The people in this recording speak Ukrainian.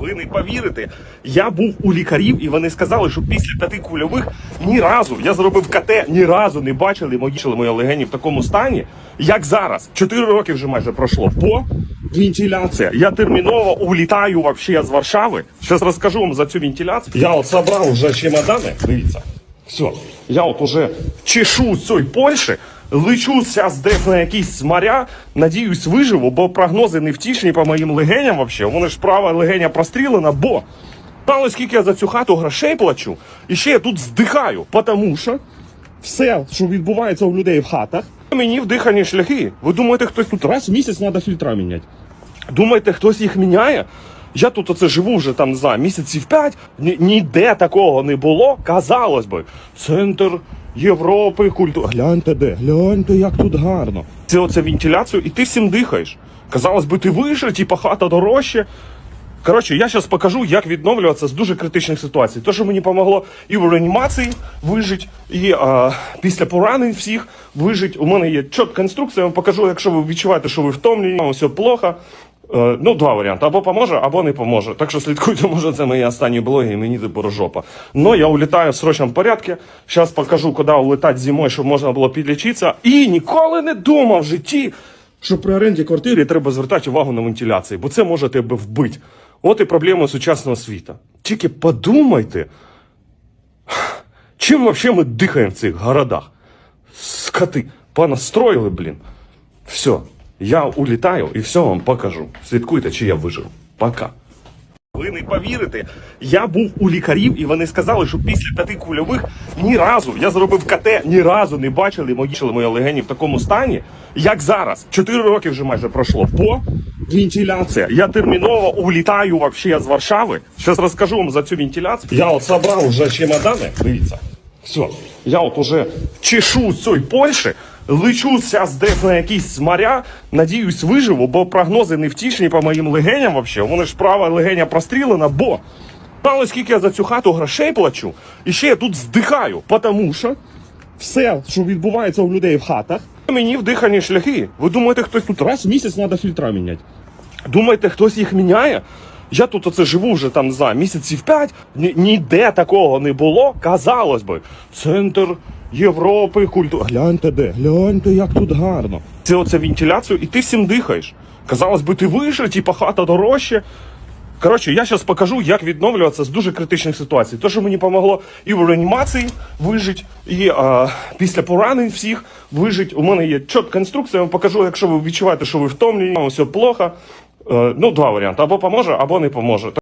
Ви не повірите, я був у лікарів, і вони сказали, що після п'яти кульових ні разу я зробив КТ, ні разу не бачили мої мої легені в такому стані, як зараз. Чотири роки вже майже пройшло. Бо вентиляція. Я терміново улітаю вообще з Варшави. Зараз розкажу вам за цю вентиляцію. Я от собрав вже чемодани. Дивіться. Все, я от уже чешу з цієї Польщі, лечу зараз десь на якісь моря, надіюсь, виживу, бо прогнози не втішні по моїм легеням вообще. Вони ж права легеня прострілена, бо знали, скільки я за цю хату грошей плачу, і ще я тут здихаю, тому що все, що відбувається у людей в хатах, мені вдихані шляхи. Ви думаєте, хтось тут раз в місяць треба фільтра міняти? Думаєте, хтось їх міняє? Я тут оце живу вже там, не знаю, місяців п'ять, ні, ніде такого не було. Казалось би, центр Європи, культури. Гляньте де, гляньте, як тут гарно. Це оце вентиляцію, і ти всім дихаєш. Казалось би, ти вийшов, типа хата дорожче. Коротше, я зараз покажу, як відновлюватися з дуже критичних ситуацій. То, що мені допомогло і в реанімації вижити, і а, після поранень всіх вижити. У мене є чітка інструкція, я вам покажу, якщо ви відчуваєте, що ви втомлені, вам все плохо. Е, ну, два варіанти. Або поможе, або не поможе. Так що слідкуйте, може, це мої останні блоги, і мені тепер жопа. Но я улітаю в срочному порядку. Зараз покажу, куди улетати зимою, щоб можна було підлічитися. І ніколи не думав в житті, що при оренді квартири треба звертати увагу на вентиляцію, бо це може тебе вбити. От і проблема сучасного світу. Тільки подумайте, чим взагалі ми дихаємо в цих городах? Скоти, понастроїли, блін. Все, я улітаю і все вам покажу. Слідкуйте, чи я вижив. Пока. Ви не повірите, я був у лікарів, і вони сказали, що після п'яти кульових ні разу я зробив КТ, ні разу не бачили мої мої легені в такому стані, як зараз. Чотири роки вже майже пройшло. Бо вентиляція. Я терміново улітаю вообще з Варшави. Зараз розкажу вам за цю вентиляцію. Я от собрав вже чемодани. Дивіться. Все, я от уже чешу з цієї Польщі, лечу зараз десь на якісь моря, надіюсь, виживу, бо прогнози не втішні по моїм легеням вообще. Вони ж права легеня прострілена, бо знали, скільки я за цю хату грошей плачу, і ще я тут здихаю, тому що все, що відбувається у людей в хатах, мені вдихані шляхи. Ви думаєте, хтось тут раз в місяць треба фільтра міняти? Думаєте, хтось їх міняє? Я тут оце живу вже там, знаю, місяців п'ять, ні, ніде такого не було. Казалось би, центр Європи, культури. Гляньте де, гляньте, як тут гарно. Це оце вентиляцію, і ти всім дихаєш. Казалось би, ти вийшов, типа хата дорожче. Коротше, я зараз покажу, як відновлюватися з дуже критичних ситуацій. То, що мені допомогло і в реанімації вижити, і а, після поранень всіх вижити. У мене є чітка інструкція, я вам покажу, якщо ви відчуваєте, що ви втомлені, вам все плохо. Е, ну, два варіанти. Або поможе, або не поможе.